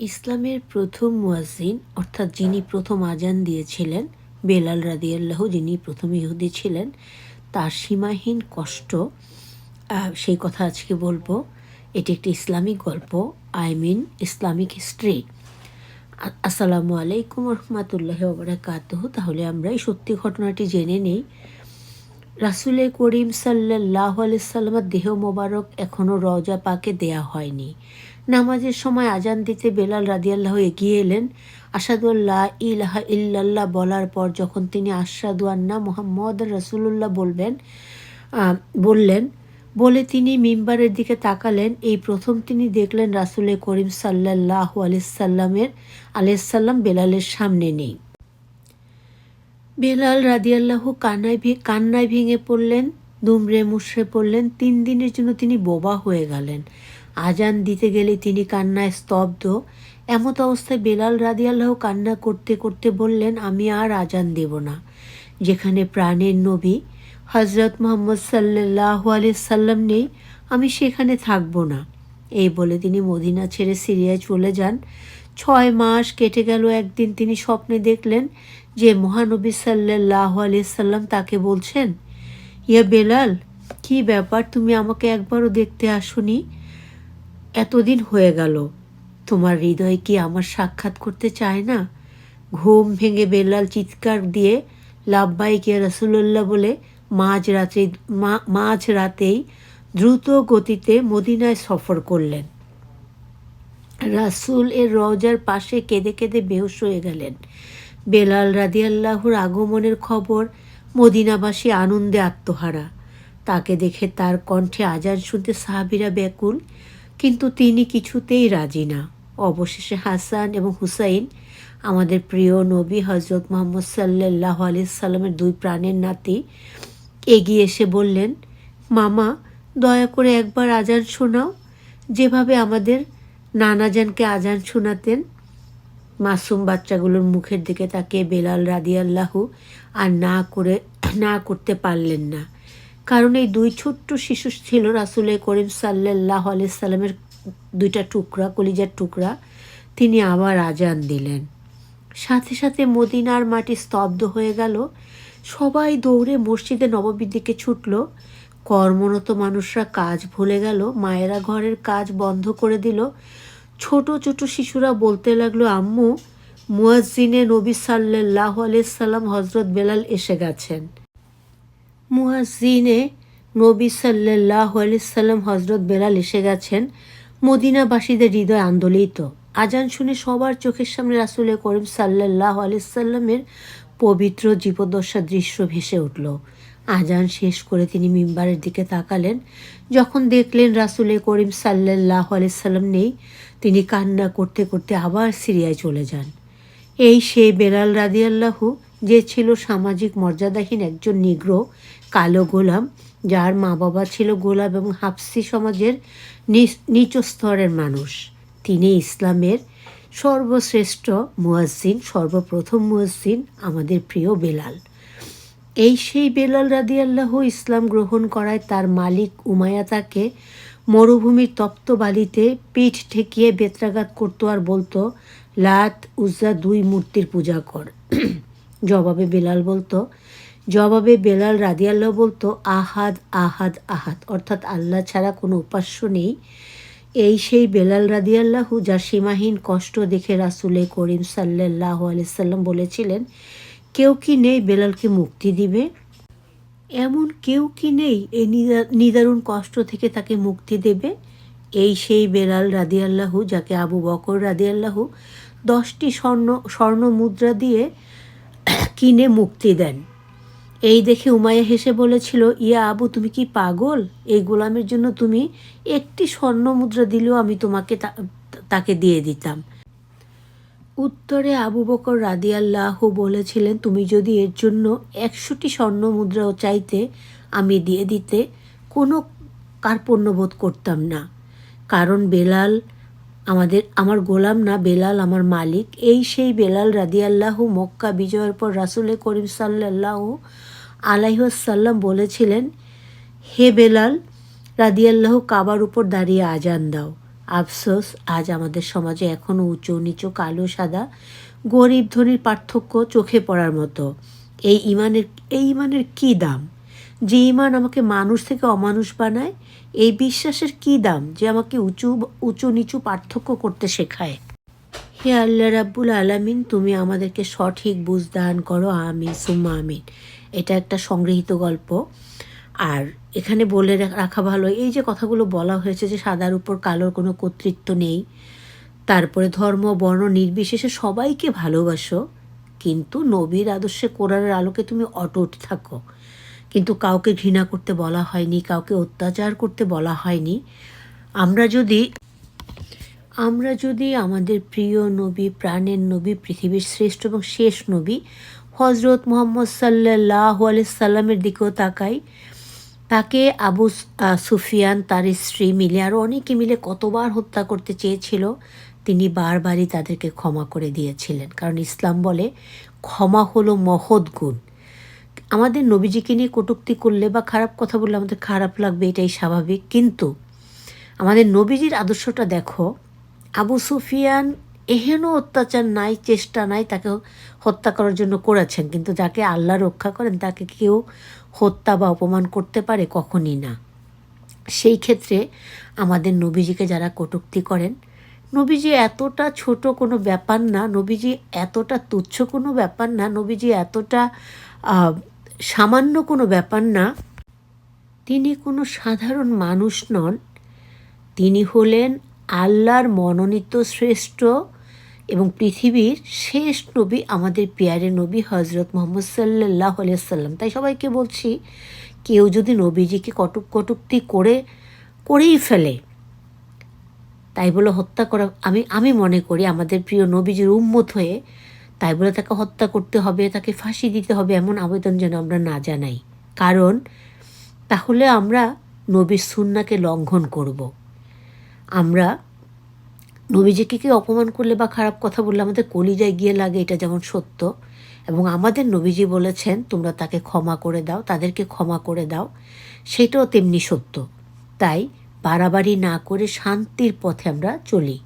ইসলামের প্রথম মুয়াজ্জিন, অর্থাৎ যিনি প্রথম আজান দিয়েছিলেন, বেলাল রাদিয়াল্লাহ, যিনি প্রথম ইহুদি ছিলেন, তার সীমাহীন কষ্ট সেই কথা আজকে বলব। এটি একটি ইসলামিক গল্প, আই মিন ইসলামিক হিস্ট্রি। আসসালামু আলাইকুম রহমতুল্লাহ ওবরাকাতহ। তাহলে আমরা এই সত্যি ঘটনাটি জেনে নেই। রাসুলে করিম সাল্লাহ আলাইসাল্লামের দেহ মোবারক এখনও রজা পাকে দেয়া হয়নি। নামাজের সময় আজান দিতে বেলাল রাদিয়াল্লাহ এগিয়ে এলেন। আসাদুল্লাহ ইলাহা ইল্লাল্লাহ বলার পর যখন তিনি আসাদু আন্না মোহাম্মদ রসুল্লাহ বলবেন বললেন, বলে তিনি মিম্বারের দিকে তাকালেন। এই প্রথম তিনি দেখলেন রাসুলে করিম সাল্লাহ আলিয়াল্লামের আলাইসাল্লাম বেলালের সামনে নেই। বেলাল রাদিয়াল্লাহ কান্নায় কান্নায় ভেঙে পড়লেন দুমড়ে মুশড়ে পড়লেন। তিন দিনের জন্য তিনি বোবা হয়ে গেলেন। আজান দিতে গেলে তিনি কান্নায় স্তব্ধ। এমত অবস্থায় বেলাল রাদিয়াল্লাহ কান্না করতে করতে বললেন, আমি আর আজান দেব না। যেখানে প্রাণের নবী হজরত মোহাম্মদ সাল্লাহ সাল্লাম নেই, আমি সেখানে থাকব না। এই বলে তিনি মদিনা ছেড়ে সিরিয়ায় চলে যান। ছয় মাস কেটে গেল, একদিন তিনি স্বপ্নে দেখলেন যে মহানবী সাল্লাহ সাল্লাম তাকে বলছেন, ইয়া বেলাল, কি ব্যাপার? তুমি আমাকে একবারও দেখতে আসনি? এতদিন হয়ে গেল। তোমার হৃদয় কি আমার সাক্ষাৎ করতে চায় না? ঘুম ভেঙে বেলাল চিৎকার দিয়ে লাভবাই লাভবাইকে রসুল্লাহ বলে মাঝ রাতে মাঝ রাতেই দ্রুত গতিতে মদিনায় সফর করলেন। রাসুল এর রওজার পাশে কেঁদে কেঁদে বেহুশ হয়ে গেলেন। বেলাল রাদিয়াল্লাহুর আগমনের খবর মদিনাবাসী আনন্দে আত্মহারা। তাকে দেখে তার কণ্ঠে আজান শুনতে সাহাবিরা ব্যাকুল। কিন্তু তিনি কিছুতেই রাজি না। অবশেষে হাসান এবং হুসাইন, আমাদের প্রিয় নবী হজরত মোহাম্মদ সাল্লাহ সাল্লামের দুই প্রাণের নাতি, এগিয়ে এসে বললেন, মামা, দয়া করে একবার আজান শোনাও। যেভাবে আমাদের নানাজানকে আজান শোনাতেন, মাসুম বাচ্চাগুলোর মুখের দিকে তাকিয়ে বেলাল রাদিয়াল্লাহু আর না করে, না করতে পারলেন না। কারণ এই দুই ছোট্ট শিশু ছিল রাসুলে করিম সাল্লাহ সাল্লামের দুইটা টুকরা, কলিজার টুকরা। তিনি আবার আজান দিলেন। সাথে সাথে মদিনার মাটি স্তব্ধ হয়ে গেল। সবাই দৌড়ে মসজিদে নববীর দিকে ছুটল। কর্মরত মানুষরা কাজ ভুলে গেল। মায়েরা ঘরের কাজ বন্ধ করে দিল। ছোট ছোট শিশুরা বলতে লাগল, আম্মু, মুয়াজ্জিনে নবী সাল্লাহ সাল্লাম হজরত বেলাল এসে গেছেন। মুয়াজ্জিনে নবী সাল্লাহ সাল্লাম হজরত বেলাল এসে গেছেন। মদিনাবাসীদের হৃদয় আন্দোলিত। আজান শুনে সবার চোখের সামনে রাসুলে করিম সাল্লাহ সাল্লামের পবিত্র জীবদশা দৃশ্য ভেসে উঠল। আজান শেষ করে তিনি মিম্বারের দিকে তাকালেন। যখন দেখলেন রাসুলে করিম সাল্লাহ সাল্লাম নেই, তিনি কান্না করতে করতে আবার সিরিয়ায় চলে যান। এই সেই বেলাল রাদিয়াল্লাহু যে ছিল সামাজিক মর্যাদাহীন একজন নিগ্র কালো গোলাম, যার মা বাবা ছিল গোলাম এবং হাফসি সমাজের নিচ- স্তরের মানুষ। তিনি ইসলামের সর্বশ্রেষ্ঠ মুয়াজ্জিন, সর্বপ্রথম মুয়াজ্জিন আমাদের প্রিয় বেলাল। এই সেই বেলাল রাদিয়াল্লাহ ইসলাম গ্রহণ করায় তার মালিক উমায়া তাকে মরুভূমির তপ্ত বালিতে পিঠ ঠেকিয়ে বেত্রাঘাত করতো আর বলতো, লাত উজ্জা দুই মূর্তির পূজা কর। জবাবে বেলাল বলতো, জবাবে বেলাল রাদিয়াল্লাহ বলতো, আহাদ আহাদ আহাদ। অর্থাৎ আল্লাহ ছাড়া কোনো উপাস্য নেই। এই সেই বেলাল রাদিয়াল্লাহু যার সীমাহীন কষ্ট দেখে রাসুলে করিম সাল্লাহ আলিয়াল্লাম বলেছিলেন, কেউ কি নেই বেলালকে মুক্তি দিবে? এমন কেউ কি নেই এই নিদা- নিদারুণ কষ্ট থেকে তাকে মুক্তি দেবে? এই সেই বেলাল রাদিয়াল্লাহু যাকে আবু বকর রাদিয়াল্লাহু দশটি স্বর্ণ স্বর্ণ মুদ্রা দিয়ে কিনে মুক্তি দেন। এই দেখে উমাইয়া হেসে বলেছিল, ইয়া আবু, তুমি কি পাগল? এই গোলামের জন্য তুমি একটি স্বর্ণ মুদ্রা দিলেও আমি তোমাকে তাকে দিয়ে দিতাম। উত্তরে আবু বকর রাদিয়াল্লাহ বলেছিলেন, তুমি যদি এর জন্য একশোটি স্বর্ণ মুদ্রাও চাইতে আমি দিয়ে দিতে, কোনো কার্পণ্যবোধ করতাম না। কারণ বেলাল আমাদের, আমার গোলাম না বেলাল, আমার মালিক। এই সেই বেলাল রাদিয়াল্লাহু মক্কা বিজয়ের পর রাসুলে করিম সাল্লাহ আলাইসাল্লাম বলেছিলেন, হে বেলাল, রাদিয়াল্লাহু কাবার উপর দাঁড়িয়ে আজান দাও। আফসোস, আজ আমাদের সমাজে এখনও উঁচু, নিচু, কালো, সাদা, গরিব, ধনীর পার্থক্য চোখে পড়ার মতো। এই ইমানের এই ইমানের কী দাম? যে ইমান আমাকে মানুষ থেকে অমানুষ বানায়, এই বিশ্বাসের কী দাম যে আমাকে উঁচু উঁচু নিচু পার্থক্য করতে শেখায়? হে আল্লাহ রাব্বুল আলামিন, তুমি আমাদেরকে সঠিক বুঝ দান করো, আমিন, সুম্মা আমিন। এটা একটা সংগৃহীত গল্প। আর এখানে বলে রাখা ভালো, এই যে কথাগুলো বলা হয়েছে যে সাদার উপর কালোর কোনো কর্তৃত্ব নেই, তারপরে ধর্ম, বর্ণ, নির্বিশেষে সবাইকে ভালোবাসো, কিন্তু নবীর আদর্শে কোরআনের আলোকে তুমি অটুট থাকো। কিন্তু কাউকে ঘৃণা করতে বলা হয়নি, কাউকে অত্যাচার করতে বলা হয়নি। আমরা যদি আমরা যদি আমাদের প্রিয় নবী, প্রাণের নবী, পৃথিবীর শ্রেষ্ঠ এবং শেষ নবী হজরত মোহাম্মদ সাল্লাহ সাল্লামের দিকেও তাকাই, তাকে আবু সুফিয়ান, তার স্ত্রী মিলে আরও অনেকে মিলে কতবার হত্যা করতে চেয়েছিল, তিনি বারবারই তাদেরকে ক্ষমা করে দিয়েছিলেন। কারণ ইসলাম বলে ক্ষমা হলো মহৎ গুণ। আমাদের নবীজিকে নিয়ে কটূক্তি করলে বা খারাপ কথা বললে আমাদের খারাপ লাগবে, এটাই স্বাভাবিক। কিন্তু আমাদের নবীজির আদর্শটা দেখো, আবু সুফিয়ান এহেন অত্যাচার নাই, চেষ্টা নাই, তাকে হত্যা করার জন্য করেছেন। কিন্তু যাকে আল্লাহ রক্ষা করেন, তাকে কেউ হত্যা বা অপমান করতে পারে কখনই না। সেই ক্ষেত্রে আমাদের নবীজিকে যারা কটূক্তি করেন, নবীজি এতটা ছোট কোনো ব্যাপার না, নবীজি এতটা তুচ্ছ কোনো ব্যাপার না, নবীজি এতটা সামান্য কোনো ব্যাপার না। তিনি কোনো সাধারণ মানুষ নন। তিনি হলেন আল্লাহর মনোনীত শ্রেষ্ঠ এবং পৃথিবীর শেষ নবী, আমাদের পেয়ারে নবী হজরত মোহাম্মদ সাল্লাহ সাল্লাম। তাই সবাইকে বলছি, কেউ যদি নবীজিকে কটুক কটুক্তি করে, করেই ফেলে, তাই বলে হত্যা করা আমি আমি মনে করি আমাদের প্রিয় নবীজির উম্মত হয়ে তাই বলে তাকে হত্যা করতে হবে, তাকে ফাঁসি দিতে হবে এমন আবেদন যেন আমরা না জানাই। কারণ তাহলে আমরা নবীর সুন্নাকে লঙ্ঘন করব। আমরা নবীজিকে কেউ অপমান করলে বা খারাপ কথা বললে আমাদের কলিজায় গিয়ে লাগে এটা যেমন সত্য। এবং আমাদের নবীজি বলেছেন, তোমরা তাকে ক্ষমা করে দাও, তাদেরকে ক্ষমা করে দাও। সেটাও তেমনি সত্য। তাই বাড়াবাড়ি না করে শান্তির পথে আমরা চলি।